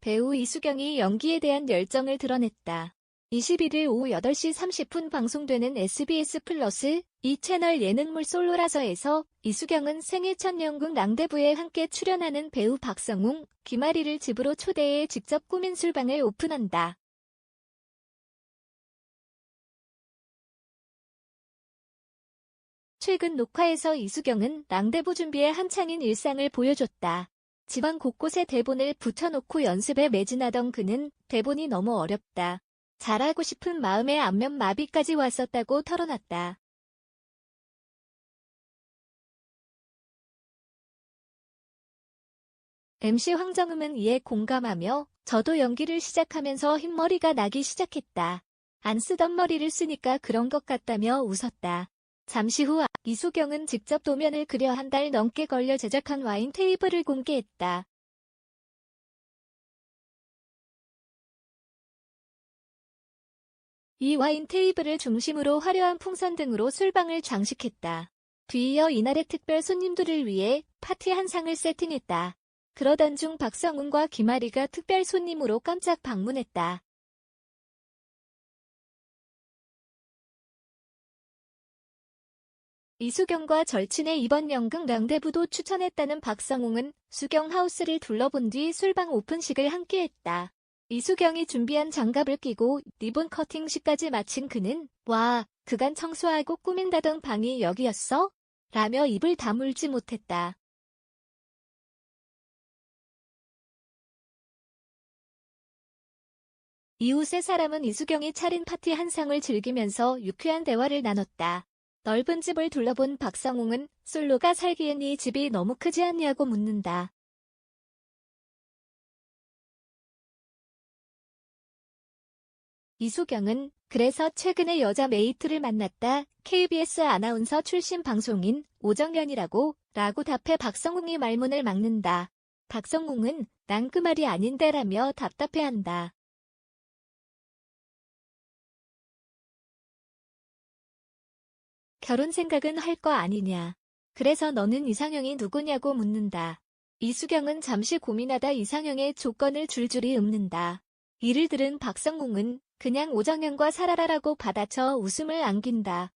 배우 이수경이 연기에 대한 열정을 드러냈다. 21일 오후 8시 30분 방송되는 SBS 플러스 이 채널 예능물 솔로라서에서 이수경은 생애 첫 연극 낭대부에 함께 출연하는 배우 박성웅, 김아리를 집으로 초대해 직접 꾸민 술방을 오픈한다. 최근 녹화에서 이수경은 낭대부 준비에 한창인 일상을 보여줬다. 집안 곳곳에 대본을 붙여놓고 연습에 매진하던 그는 대본이 너무 어렵다. 잘하고 싶은 마음에 안면 마비까지 왔었다고 털어놨다. MC 황정음은 이에 공감하며 저도 연기를 시작하면서 흰머리가 나기 시작했다. 안 쓰던 머리를 쓰니까 그런 것 같다며 웃었다. 잠시 후 이수경은 직접 도면을 그려 한 달 넘게 걸려 제작한 와인 테이블을 공개했다. 이 와인 테이블을 중심으로 화려한 풍선 등으로 술방을 장식했다. 뒤이어 이날의 특별 손님들을 위해 파티 한 상을 세팅했다. 그러던 중 박성훈과 김아리가 특별 손님으로 깜짝 방문했다. 이수경과 절친의 이번 연극 랑데부도 추천했다는 박성웅은 수경 하우스를 둘러본 뒤 술방 오픈식을 함께했다. 이수경이 준비한 장갑을 끼고 리본 커팅식까지 마친 그는 와, 그간 청소하고 꾸민다던 방이 여기였어? 라며 입을 다물지 못했다. 이후 세 사람은 이수경이 차린 파티 한 상을 즐기면서 유쾌한 대화를 나눴다. 넓은 집을 둘러본 박성웅은 솔로가 살기엔 이 집이 너무 크지 않냐고 묻는다. 이수경은 그래서 최근에 여자 메이트를 만났다. KBS 아나운서 출신 방송인 오정연이라고 라고 답해 박성웅이 말문을 막는다. 박성웅은 난 그 말이 아닌데라며 답답해한다. 결혼 생각은 할 거 아니냐. 그래서 너는 이상형이 누구냐고 묻는다. 이수경은 잠시 고민하다 이상형의 조건을 줄줄이 읊는다. 이를 들은 박성웅은 그냥 오정연과 살아라라고 받아쳐 웃음을 안긴다.